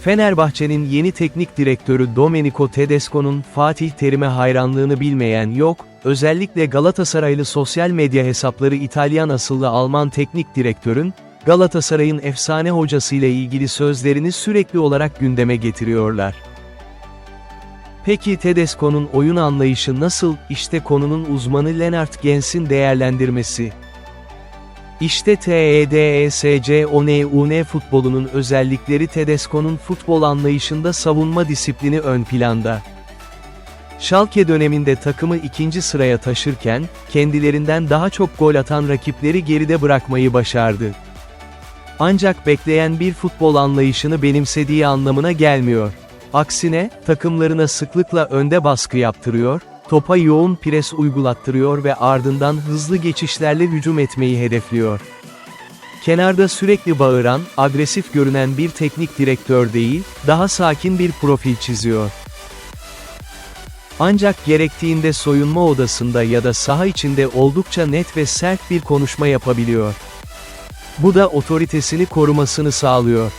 Fenerbahçe'nin yeni teknik direktörü Domenico Tedesco'nun Fatih Terim'e hayranlığını bilmeyen yok, özellikle Galatasaraylı sosyal medya hesapları İtalyan asıllı Alman teknik direktörün, Galatasaray'ın efsane hocasıyla ilgili sözlerini sürekli olarak gündeme getiriyorlar. Peki Tedesco'nun oyun anlayışı nasıl? İşte konunun uzmanı Lennart Gens'in değerlendirmesi. İşte E TEDESCONUN futbolunun özellikleri Tedesco'nun futbol anlayışında savunma disiplini ön planda. Schalke döneminde takımı ikinci sıraya taşırken, kendilerinden daha çok gol atan rakipleri geride bırakmayı başardı. Ancak bekleyen bir futbol anlayışını benimsediği anlamına gelmiyor. Aksine, takımlarına sıklıkla önde baskı yaptırıyor, topa yoğun pres uygulattırıyor ve ardından hızlı geçişlerle hücum etmeyi hedefliyor. Kenarda sürekli bağıran, agresif görünen bir teknik direktör değil, daha sakin bir profil çiziyor. Ancak gerektiğinde soyunma odasında ya da saha içinde oldukça net ve sert bir konuşma yapabiliyor. Bu da otoritesini korumasını sağlıyor.